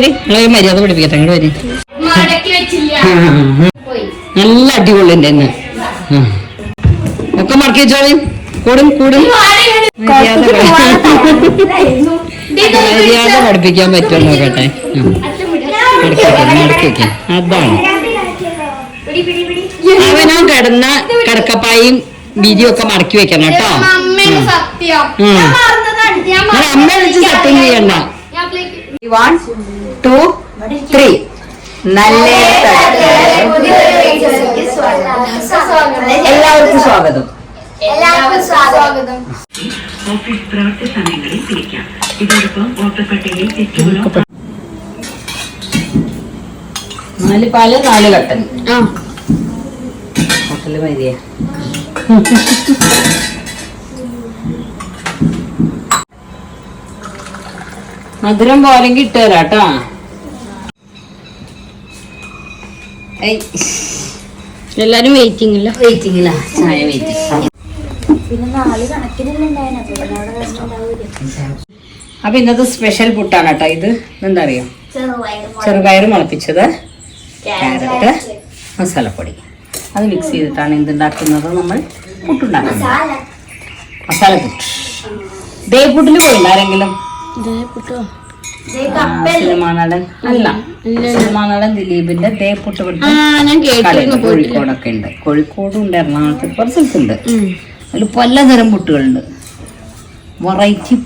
വരി. നിങ്ങളെ മര്യാദ പഠിപ്പിക്കട്ടെ ഇങ്ങോട്ട് വരി. നല്ല അടിപൊളി ഉണ്ട് എന്നെ. ഒക്കെ മടക്കി വെച്ചോളി. കൂടും കൂടും. മര്യാദ മര്യാദ പഠിപ്പിക്കാൻ പറ്റുമോ നോക്കട്ടെ. അതാണ്. അവനോ കിടന്ന കിടക്കപ്പായും ബിരിയൊക്കെ ഒക്കെ മടക്കി വെക്കണം കേട്ടോ. അമ്മ വിളിച്ച് സത്യം ചെയ്യണ്ട. വൺ ടു ത്രീ നല്ല എല്ലാവർക്കും സ്വാഗതം. എല്ലാവർക്കും സ്വാഗതം. ഓഫീസ് പ്രവർത്തി സമയങ്ങളിൽ തിരിക്കാം ഇതോടൊപ്പം വോട്ടർപട്ടികയിൽ തെറ്റുകളോ നാല് പാൽ നാല് കട്ടൻ. ആ. ഹോട്ടൽ മതിയാ. മധുരം പോലെങ്കിൽ ഇട്ട് തരാം കേട്ടോ എല്ലാരും വെയിറ്റിംഗ് ഇല്ല? വെയിറ്റിംഗിലാ ചായ വെയിറ്റിംഗ് അപ്പൊ ഇന്നത്തെ സ്പെഷ്യൽ പുട്ടാണ് കേട്ടോ ഇത്. എന്താ അറിയോ ചെറുപയർ മുളപ്പിച്ചത്. ക്യാരറ്റ് മസാലപ്പൊടി. അത് മിക്സ് ചെയ്തിട്ടാണ് എന്തുണ്ടാക്കുന്നത് നമ്മൾ പുട്ടുണ്ടാക്കുന്നത്. മസാല. പുട്ട് ഡേ പുട്ടിന് പോയില്ല ആരെങ്കിലും? സിനിമാനടൻ അല്ല സിനിമാനടൻ ദിലീപിന്റെ ദേ പുട്ട്. കോഴിക്കോടൊക്കെ ഉണ്ട്. കോഴിക്കോടും ഉണ്ട് എറണാകുളത്ത് പല സ്ഥലത്തുണ്ട്. അതിൽ പലതരം പുട്ടുകളുണ്ട്. വെറൈറ്റി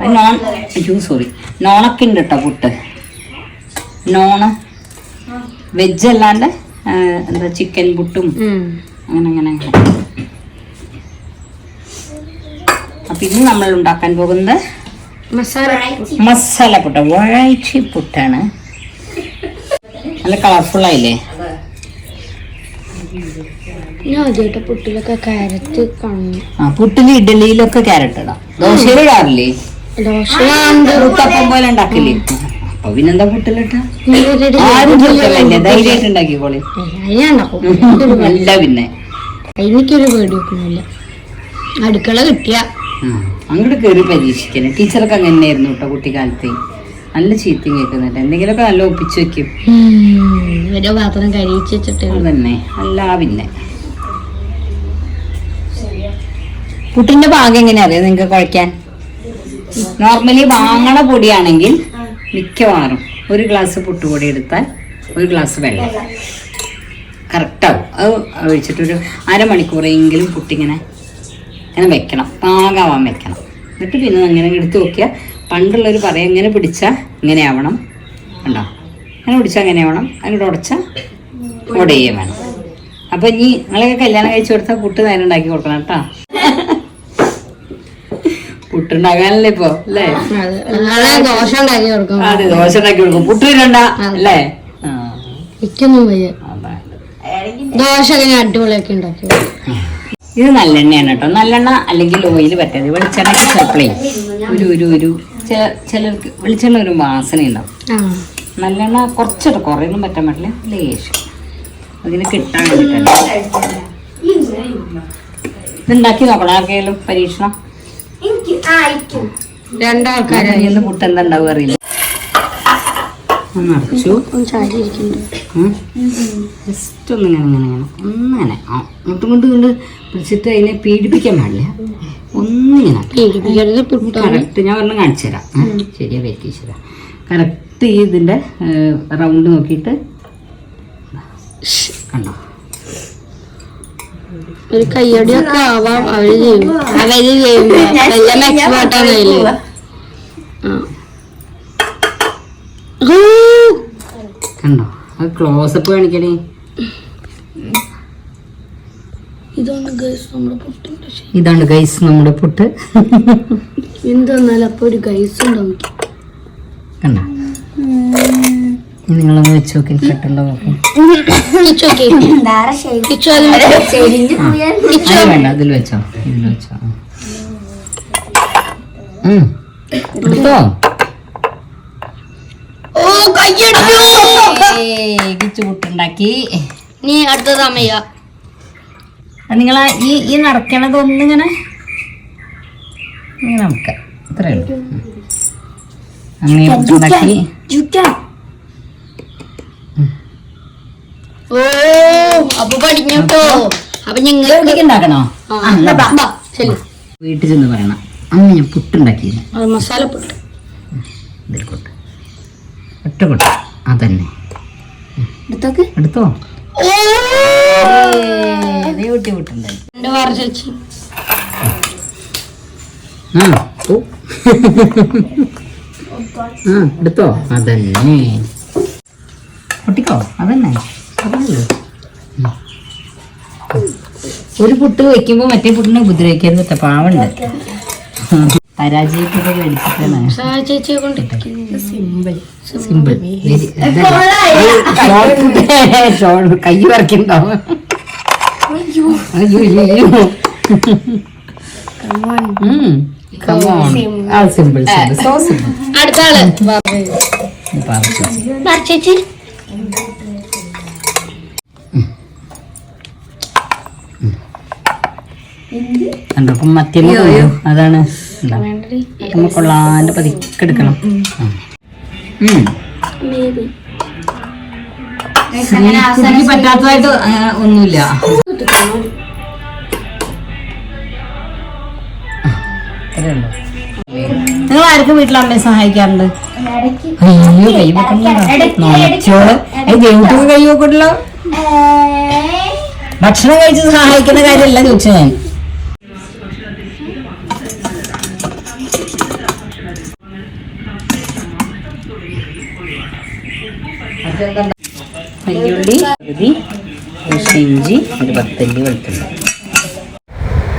അത് നോൺ അയ്യോ സോറി നോണൊക്കെ ഉണ്ട് കേട്ടോ പുട്ട്. നോണ്. വെജ് അല്ലാണ്ട് എന്താ ചിക്കൻ പുട്ടും. അങ്ങനെ അങ്ങനെ അങ്ങനെ. അപ്പൊ ഇന്ന് നമ്മൾ ഉണ്ടാക്കാൻ പോകുന്നത് മസാല മസാല പുട്ട വഴാഴ്ച പുട്ടാണ്. നല്ല കളർഫുൾ ആയില്ലേ? പുട്ടിലൊക്കെ ക്യാരറ്റ് ആ ഇഡലിയിലൊക്കെ ക്യാരറ്റ് ഇടാം. ദോശയിൽ ഇടാറില്ലേ? ദോശ ഉത്തപ്പം പോലെ ഉണ്ടാക്കില്ലേ? അപ്പൊ പിന്നെന്താ പുട്ടിലിട്ടാ? ആരും ചെറുക്കല്ലേ ധൈര്യമായിട്ട് ഉണ്ടാക്കിക്കോളി. അല്ല പിന്നെ. എനിക്കൊരു പേടിയൊന്നുമില്ല അടുക്കള കിട്ടിയ അങ്ങോട്ട് കയറി പരീക്ഷിക്കണേ. ടീച്ചറൊക്കെ അങ്ങനെയായിരുന്നു കേട്ടോ കുട്ടിക്കാലത്ത്. നല്ല ചീത്തയും കേൾക്കുന്നുണ്ട്. എന്തെങ്കിലുമൊക്കെ നല്ല ഒപ്പിച്ചു വെക്കും. ഓരോ പാത്രം കഴിച്ചു വെച്ചിട്ട്. തന്നെ അല്ല പിന്നെ. പുട്ടിന്റെ ഭാഗം എങ്ങനെയാ അറിയാം നിങ്ങൾക്ക് കുഴക്കാൻ നോർമലി വാങ്ങണ പൊടിയാണെങ്കിൽ മിക്കവാറും ഒരു ഗ്ലാസ് പുട്ടുപൊടി എടുത്താൽ ഒരു ഗ്ലാസ് വെള്ളം. കറക്റ്റാവും അത് ഒഴിച്ചിട്ടൊരു അരമണിക്കൂറെങ്കിലും പുട്ടിങ്ങനെ ഇങ്ങനെ വെക്കണം. പാകാവാൻ വെക്കണം. എന്നിട്ട് പിന്നെ അങ്ങനെ എടുത്ത് നോക്കിയാൽ പണ്ടുള്ളവർ പറയാം ഇങ്ങനെ പിടിച്ചാൽ ഇങ്ങനെ ആവണം. ഉണ്ടോ അങ്ങനെ പിടിച്ചാൽ അങ്ങനെ ആവണം. അങ്ങോട്ട് ഉടച്ചാൽ ഉടയുകയും വേണം. അപ്പൊ ഇനി നിങ്ങളൊക്കെ കല്യാണം കഴിച്ചു കൊടുത്താൽ പുട്ട് നേരം ഉണ്ടാക്കി കൊടുക്കണം കേട്ടോ. പുട്ടുണ്ടാകാനല്ലേ ഇപ്പൊ അല്ലേ? ദോശ ഉണ്ടാക്കി കൊടുക്കും. അതെ ദോശ ഉണ്ടാക്കി കൊടുക്കും. പുട്ട് വരണ്ട അല്ലേ? എനിക്കൊന്നും വയ്യ. ദോശ ഒക്കെ അടിപൊളിയൊക്കെ ഉണ്ടാക്കി. ഇത് നല്ലെണ്ണയാണ് കേട്ടോ. നല്ലെണ്ണ അല്ലെങ്കിൽ ഓയിൽ പറ്റാതെ വെളിച്ചെണ്ണ ചിലപ്പോഴേ ഒരു ഒരു ഒരു. ചില ചിലർക്ക് വെളിച്ചെണ്ണ ഒരു വാസന ഉണ്ടാവും. നല്ലെണ്ണ കുറച്ചിട്ട് കുറേയൊന്നും പറ്റാൻ പറ്റില്ല ലേശം. അതിന് കിട്ടാൻ വേണ്ടിയിട്ടല്ലേ ഇതുണ്ടാക്കി നോക്കണം? ആർക്കെങ്കിലും പരീക്ഷണം? രണ്ടാൾക്കാരായി ഇന്ന് പുട്ട് എന്താ ഉണ്ടാവുക അറിയില്ല. നിറച്ചു ചാരി ഇരിക്കുന്നുണ്ട് ജസ്റ്റ് ഒന്ന് ഇങ്ങനെ ഇങ്ങനെ ഇങ്ങനെ. ഒന്നിങ്ങനെ. ആ ഇങ്ങോട്ടും കൊണ്ട് കൊണ്ട് പിടിച്ചിട്ട് അതിനെ പീഡിപ്പിക്കാൻ പാടില്ല. ഒന്നിങ്ങനെ. കറക്റ്റ് ഞാൻ ഒരെണ്ണം കാണിച്ചു തരാം. ശരിയാ വെറ്റിച്ചു തരാം കറക്റ്റ് ഈ ഇതിന്റെ റൗണ്ട് നോക്കിയിട്ട്. കണ്ടോ? ഒരു കയ്യടിയൊക്കെ ആവാം അവർ ചെയ്യും. അവർ ചെയ്യും. എല്ലാം എക്സ്പേർട്ടാണ് അതിൽ കണ്ടോ? ക്ലോസപ്പ് കാണിക്കണേ. ഇതാണ് ഗൈസ് നമ്മുടെ ഇതാണ് ഗൈസ് നമ്മുടെ പുട്ട്. എന്തെന്നാലും അപ്പൊ ഒരു ഗൈസ് ഉണ്ടാവും. കണ്ടോ? നിങ്ങളൊന്ന് വെച്ച് നോക്കി കട്ടുണ്ടോ നോക്കും. വേണ്ട അതിൽ വെച്ചോ ഇതിൽ വെച്ചോ. ഉം. എടുത്തോ? ഏയ്, നീ അടുത്തത് അമ്മയ്യ നിങ്ങൾ ഈ ഈ നടക്കണത് ഒന്നിങ്ങനെ ഇങ്ങനെ നമുക്ക് ഇത്രേ ഉള്ളൂ. അങ്ങനെ പുട്ടുണ്ടാക്കി ഓ അപ്പൊ പഠിഞ്ഞോട്ടോ അപ്പൊ ഞങ്ങൾ ഉണ്ടാക്കണോ? വീട്ടിൽ ചെന്ന് പറയണം. അന്ന് ഞാൻ പുട്ടുണ്ടാക്കിയിരുന്നു അത് മസാല പുട്ട് ഇതിൽ കൊട്ട് ഒറ്റ കൊട്ട് അതന്നെ. എടുത്തൊക്കെ. എടുത്തോ? വാറ ചേച്ചി ആ ഓ ആ എടുത്തോ? അതന്നെ. പൊട്ടിക്കോ? അതന്നെ. അതല്ലേ. ഒരു പുട്ട് വെക്കുമ്പോ മറ്റേ പുട്ടിനെ ഉപദ്രവിക്കരുത് പാവുണ്ട് ചേച്ചിയെ കൊണ്ട് സിമ്പിൾ ഷോർട്ട് കൈ സിമ്പിൾ അടുത്ത ആൾ വാ ചേച്ചി കണ്ടോ അതാണ്. എന്താ കൊള്ളാന്റെ കൊള്ളാണ്ട് പതുക്കെ എടുക്കണം. പറ്റാത്തതായിട്ട് ഒന്നുമില്ല. നിങ്ങൾ ആർക്കും വീട്ടിൽ അമ്മയെ സഹായിക്കാറുണ്ട്? അയ്യോ കൈ വെക്കണോൾ ദേവട്ടിക്ക് കൈ വെക്കണല്ലോ ഭക്ഷണം കഴിച്ച് സഹായിക്കുന്ന കാര്യമല്ല ചോദിച്ചു ഞാൻ. പകുതി കുറച്ച് ഇഞ്ചി ഒരു പത്തല്ലി വെളുത്തുള്ളി.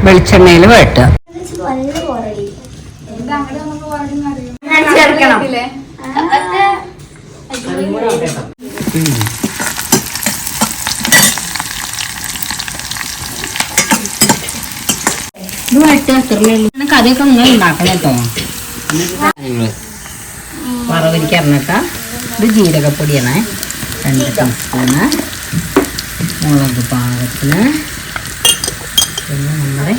വെളിച്ചെണ്ണയിൽ വഴട്ടുക. ഇത് കറിയൊക്കെ നിങ്ങൾ ഉണ്ടാക്കണം കേട്ടോ. വറവരിക്ക് അറിഞ്ഞിട്ട. ഇത് ജീരകപ്പൊടിയാണ്. രണ്ട് ടീസ്പൂണ് മുളക് പാകത്തിന്. പിന്നെ നമ്മുടെ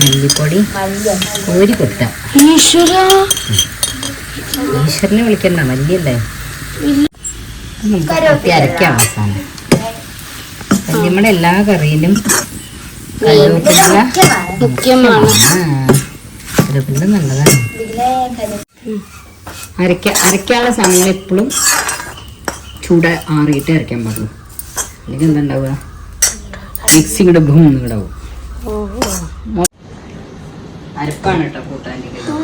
മല്ലിപ്പൊടി. ഒരു ഈശ്വര. ഈശ്വരനെ വിളിക്കണ്ട മല്ലിയല്ലേ? നമുക്ക് അരക്കാം അവസാനം. വല്യമ്മയുടെ എല്ലാ കറിയിലും കറിവേപ്പില മുഖ്യമാണ്. ആ കറിവേപ്പില നല്ലതാണ്. അരക്ക അരയ്ക്കാനുള്ള സമയം എപ്പോഴും ചൂട് ആറിയിട്ട് അരയ്ക്കാൻ പാടുള്ളൂ. അല്ലെങ്കിൽ എന്താ ഉണ്ടാവുക മിക്സി കൂടെ ഭൂമി ഇടാവും അരപ്പാണ് കേട്ടോ കൂട്ടാൻ കേട്ടോ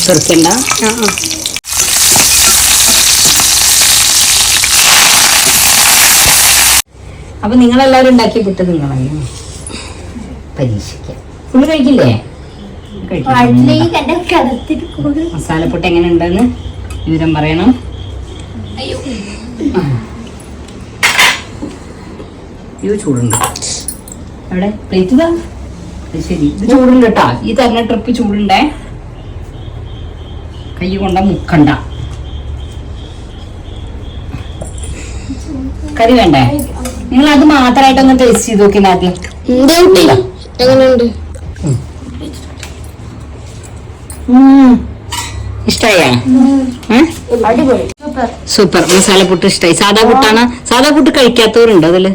ചെറുക്കണ്ട അപ്പൊ നിങ്ങളെല്ലാവരും ഉണ്ടാക്കി വിട്ട് നിങ്ങളെ പരീക്ഷിക്കാം. ഫുള്ള് കഴിക്കില്ലേ? കഴിക്കാം. മസാലപ്പൊട്ട് എങ്ങനെ ഉണ്ടെന്ന് വിവരം പറയണം. അയ്യോ. ഇത് ചൂടുണ്ട്. എവിടെ? പ്ലേറ്റ് ശരി. ഇത് ചൂടുണ്ട് കേട്ടാ. ഈ തരുന്ന ട്രിപ്പ് ചൂടുണ്ടേ. കൈ കൊണ്ട മുക്കണ്ട. കറി വേണ്ടേ? നിങ്ങൾ അത് മാത്രമായിട്ടൊന്ന് ടേസ്റ്റ് ചെയ്ത് നോക്കി ആദ്യം എങ്ങനെയുണ്ട്? ഇഷ്ടായ? സൂപ്പർ. മസാല പുട്ട് ഇഷ്ടായി. സാധാ പുട്ടാണ്? സാധാ പുട്ട് കഴിക്കാത്തവരുണ്ടോ അതിൽ?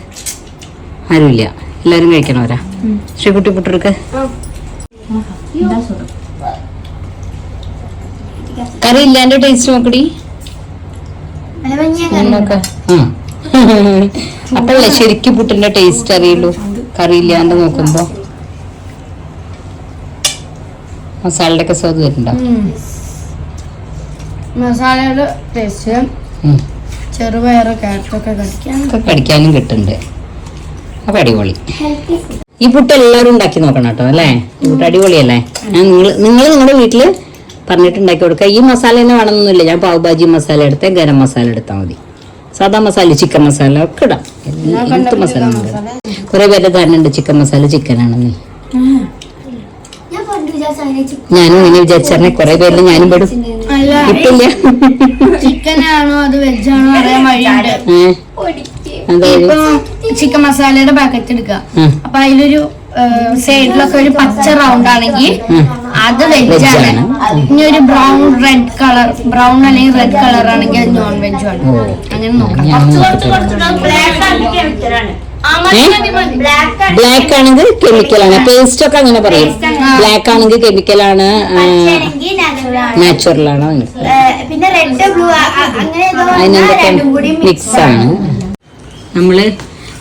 ആരുമില്ല. എല്ലാരും കഴിക്കണവരാ? ശ്രീകുട്ടി പുട്ടെടുക്ക കറി ഇല്ലാണ്ട് ടേസ്റ്റ് നോക്കടി. നോക്ക അപ്പഴല്ലേ ശരിക്കും പുട്ടിന്റെ ടേസ്റ്റ് അറിയുള്ളൂ? കറി ഇല്ലാണ്ട് നോക്കുമ്പോ. മസാലയുടെ ഒക്കെ സ്വാദ് വരുന്നുണ്ടോ? മസാലയുടെ ടേസ്റ്റ് കടിക്കാൻ കടിക്കാനും കിട്ടുന്നുണ്ട്. അപ്പൊ അടിപൊളി. ഈ പുട്ട് എല്ലാവരും ഉണ്ടാക്കി നോക്കണം കേട്ടോ അല്ലേ? ഈ പുട്ട് അടിപൊളിയല്ലേ? ഞാൻ നിങ്ങൾ നിങ്ങൾ നിങ്ങളുടെ വീട്ടിൽ പറഞ്ഞിട്ടുണ്ടാക്കി കൊടുക്ക കൊടുക്കുക. ഈ മസാല തന്നെ വേണമെന്നൊന്നുമില്ല. ഞാൻ പാവ് ഭാജി മസാല എടുത്തേ ഗരം മസാല എടുത്താൽ മതി. സാധാ മസാല ചിക്കൻ മസാല ഒക്കെ ഇടാം. എല്ലാ- എന്ത് മസാല കുറെ പേരുടെ ധാരണ ചിക്കൻ മസാല ചിക്കൻ ആണെന്ന്. ഞാനും ഇങ്ങനെ വിചാരിച്ചറിഞ്ഞ കുറെ പേരിൽ ഞാനും പെടും. കിട്ടില്ല. ചിക്കൻ അത് അറിയാൻ വഴിയുണ്ട്. മസാലയുടെ പാക്കറ്റ് എടുക്കുക. അപ്പൊ അതിലൊരു സൈഡിലൊക്കെ ഒരു പച്ച റൗണ്ട് ആണെങ്കിൽ അത് വെജ് ആണ്. ഇനി ഒരു ബ്രൗൺ റെഡ് കളർ ബ്രൗൺ അല്ലെങ്കിൽ റെഡ് കളർ ആണെങ്കിൽ അത് നോൺ വെജ് ആണ് അങ്ങനെ നോക്കാം. ബ്ലാക്ക് ആണെങ്കിൽ കെമിക്കലാണ് പേസ്റ്റ് ഒക്കെ അങ്ങനെ പറയും. ബ്ലാക്ക് ആണെങ്കിൽ കെമിക്കലാണ് നാച്ചുറൽ ആണ്. പിന്നെ റെഡ് ബ്ലൂ അങ്ങനെ അതിനെന്തൊക്കെ മിക്സ് ആണ്. നമ്മൾ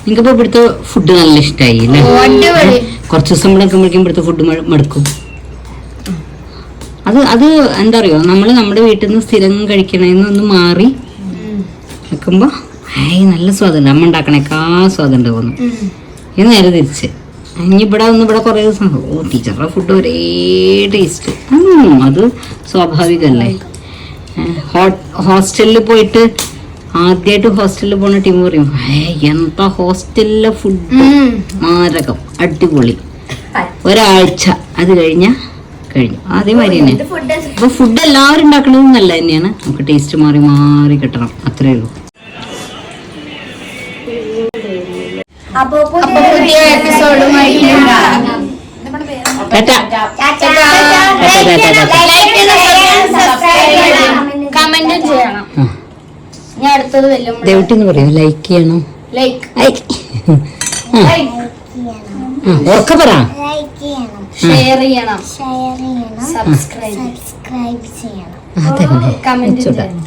നിങ്ങൾക്കിപ്പോ ഇവിടുത്തെ ഫുഡ് നല്ല ഇഷ്ടമായി അല്ലേ? കുറച്ച് ദിവസം ഇവിടെ നിൽക്കുമ്പോഴേക്കും ഇവിടുത്തെ ഫുഡ് മടുക്കും. അത് അത് എന്താ അറിയോ? നമ്മൾ നമ്മുടെ വീട്ടിൽ നിന്ന് സ്ഥിരം കഴിക്കണേന്ന് ഒന്ന് മാറി നിൽക്കുമ്പോ ഏയ് നല്ല സ്വാദുണ്ട്. അമ്മ ഉണ്ടാക്കണേക്കാ സ്വാദുണ്ട് തോന്നും ഇത് നേരെ തിരിച്ച്. ഇനി ഇവിടെ വന്ന് ഇവിടെ കുറേ ദിവസം ഓ ടീച്ചറുടെ ഫുഡ് ഒരേ ടേസ്റ്റ് അത് സ്വാഭാവികമല്ലേ? ഹോസ്റ്റലിൽ പോയിട്ട് ആദ്യമായിട്ട് ഹോസ്റ്റലിൽ പോണ ടീം പറയും എന്താ ഹോസ്റ്റലിലെ ഫുഡ് മാരകം അടിപൊളി. ഒരാഴ്ച അത് കഴിഞ്ഞ കഴിഞ്ഞു. അതേമാതിരി തന്നെ അപ്പൊ ഫുഡ് എല്ലാവരും ഉണ്ടാക്കണതും നല്ല തന്നെയാണ്. നമുക്ക് ടേസ്റ്റ് മാറി മാറി കിട്ടണം. അത്രേ ഉള്ളൂ. അപ്പൊ പുതിയ. കമന്റും ചെയ്യണം. ഞാൻ അടുത്തത് വല്ലും ദേവട്ടി എന്ന് പറയും ലൈക്ക് ചെയ്യണം. ലൈക്ക് ലൈക്ക് ഉറക്കെ പറ. ഷെയർ ചെയ്യണം. ഷെയർ ചെയ്യണം. സബ്സ്ക്രൈബ് സബ്സ്ക്രൈബ് ചെയ്യണം. കമന്റ്. ചെയ്യണം.